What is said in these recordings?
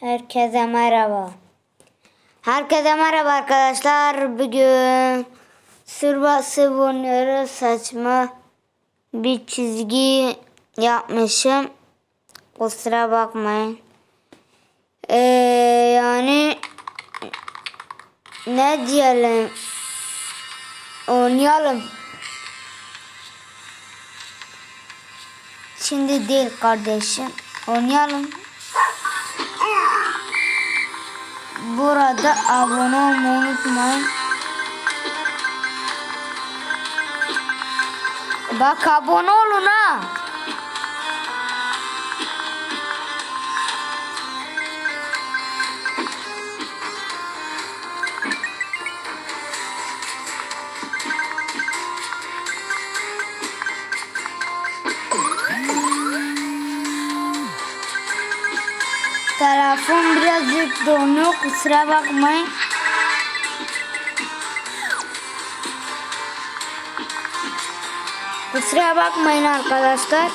Herkese merhaba. Herkese merhaba arkadaşlar. Bugün sırbası oynuyoruz. Saçma bir çizgi yapmışım. Kusura bakmayın. Ee, yani ne diyelim? Oynayalım. Şimdi değil kardeşim. Oynayalım. Burada abone olmayı unutmayın. Bak abone olun ha. Telefon birazcık donuyor kusura bakmayın. Kusura bakmayın arkadaşlar.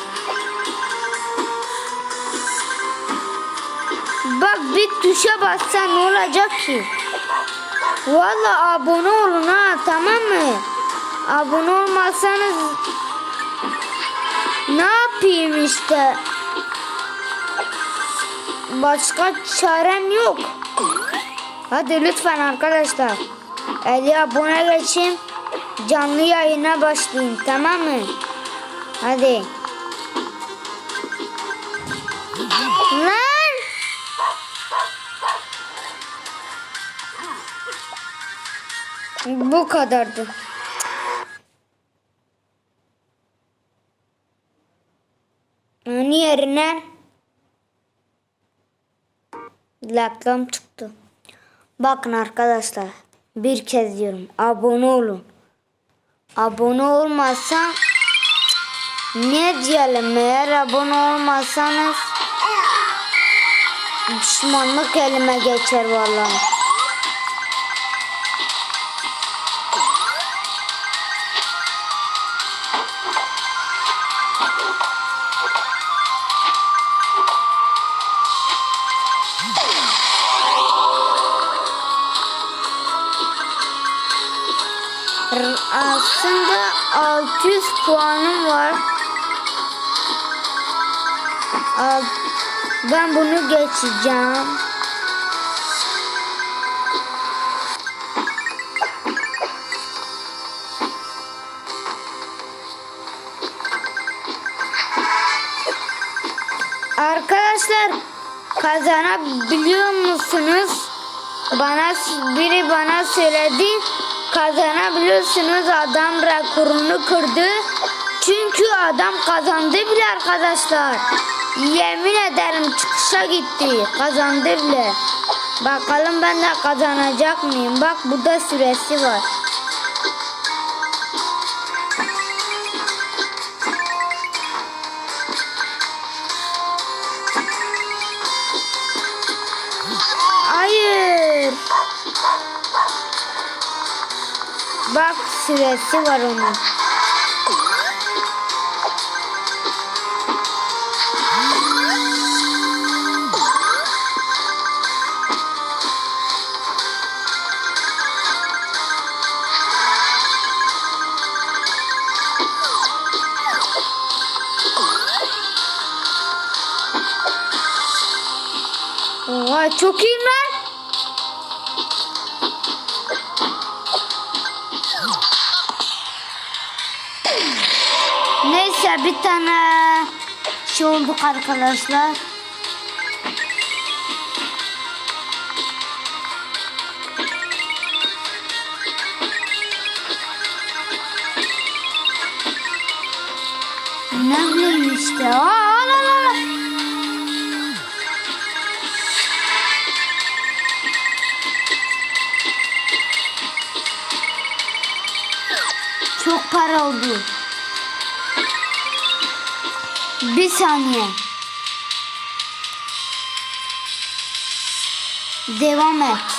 Bak bir tuşa bassan ne olacak ki? Valla abone olun ha tamam mı? Abone olmazsanız ne yapayım işte? Başka çarem yok. Hadi lütfen arkadaşlar. 50 abone geçeyim. Canlı yayına başlayayım tamam mı? Hadi. Lan! Bu kadardı. Onun yerine reklam çıktı. Bakın arkadaşlar bir kez diyorum abone olun. Abone olmazsan ne diyelim eğer abone olmazsanız pişmanlık elime geçer vallahi. 600 puanım var. Ben bunu geçeceğim. Arkadaşlar kazanabiliyor musunuz? Bana biri bana söyledi kazanabiliyorsunuz adam rekorunu kırdı. Çünkü adam kazandı bile arkadaşlar. Yemin ederim çıkışa gitti. Kazandı bile. Bakalım ben de kazanacak mıyım? Bak burada süresi var. Süresi var onun. Çok iyi lan. Neyse bir tane şey olduk arkadaşlar. Ne bileyim işte. Aa, al al al. Çok para oldu. Bir saniye. Devam et.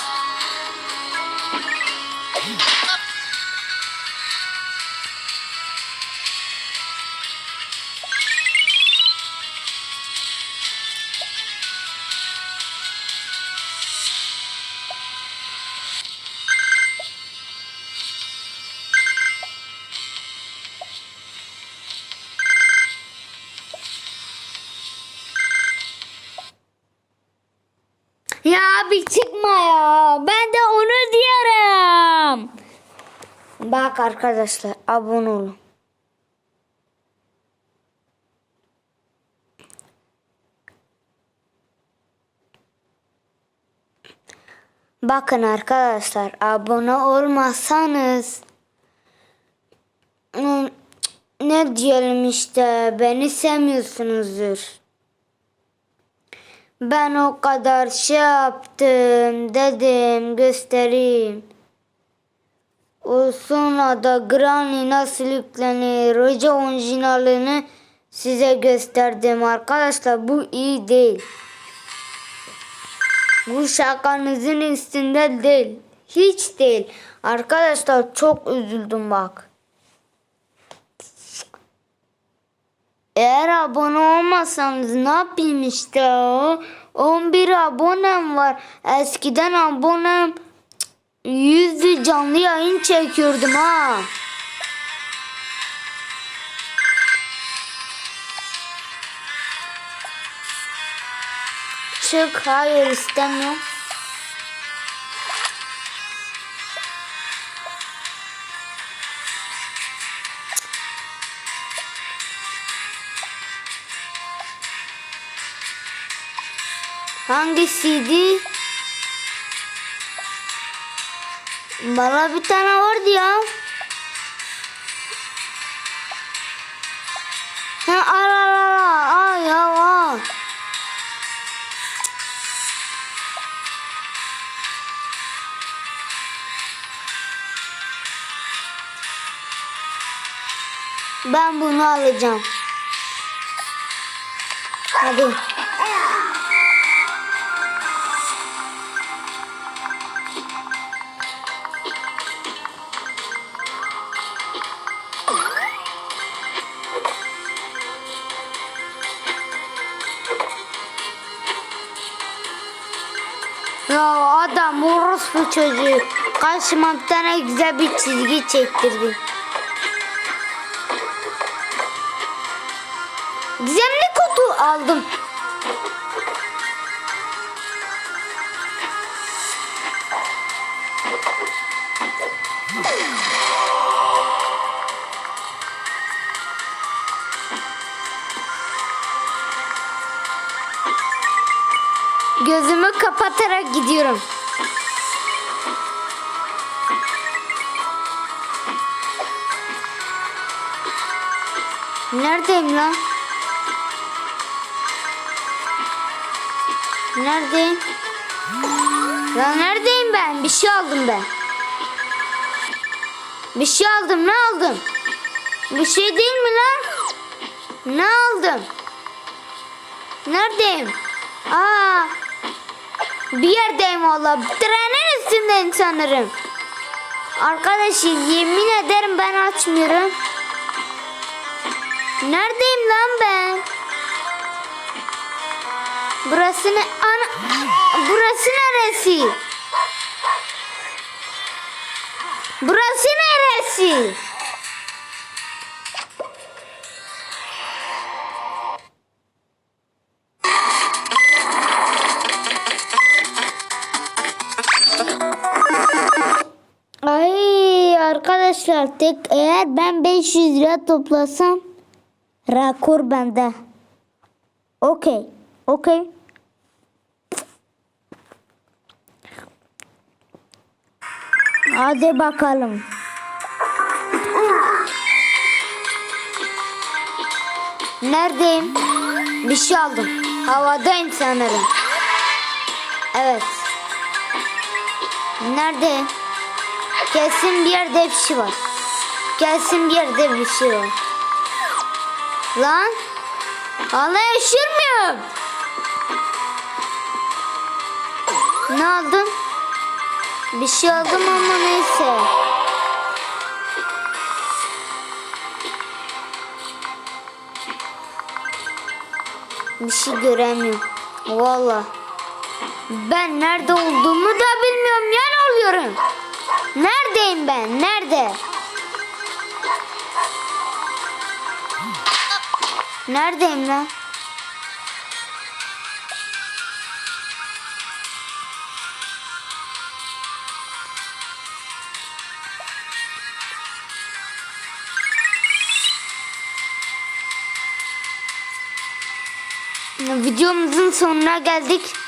Çıkma ya. Ben de onu diyorum. Bak arkadaşlar abone olun. Bakın arkadaşlar abone olmazsanız hmm, ne diyelim işte beni sevmiyorsunuzdur. Ben o kadar şey yaptım dedim göstereyim. O sonra da Granny nasıl yüklenir hoca orijinalini size gösterdim arkadaşlar bu iyi değil. Bu şakanızın üstünde değil. Hiç değil. Arkadaşlar çok üzüldüm bak. Eğer abone olmasanız ne yapayım işte o? 11 abonem var. Eskiden abonem yüzlü canlı yayın çekiyordum ha. Çık hayır istemiyorum. Hangisiydi? Bana bir tane vardı ya. Ha al al al ya al. Ben bunu alacağım. Hadi. Karşıma bir tane güzel bir çizgi çektirdi. Gizemli kutu aldım. Gözümü kapatarak gidiyorum. Neredeyim lan? Neredeyim? Ya neredeyim ben? Bir şey aldım ben. Bir şey aldım. Ne aldım? Bir şey değil mi lan? Ne aldım? Neredeyim? Aa! Bir yerdeyim valla. Trenin üstündeyim sanırım. Arkadaşım yemin ederim ben açmıyorum. Neredeyim lan ben? Burası ne? Ana, burası neresi? Burası neresi? Ay arkadaşlar tek eğer ben 500 lira toplasam rekor bende. Okey. Okey. Hadi bakalım. Neredeyim? Bir şey aldım. Havadayım sanırım. Evet. Neredeyim? Kesin bir yerde bir şey var. Kesin bir yerde bir şey var. Lan. Hala yaşıyor muyum? Ne aldın? Bir şey aldım ama neyse. Bir şey göremiyorum. Valla. Ben nerede olduğumu da bilmiyorum. Yan oluyorum. Neredeyim ben? Nerede? Neredeyim lan? Videomuzun sonuna geldik.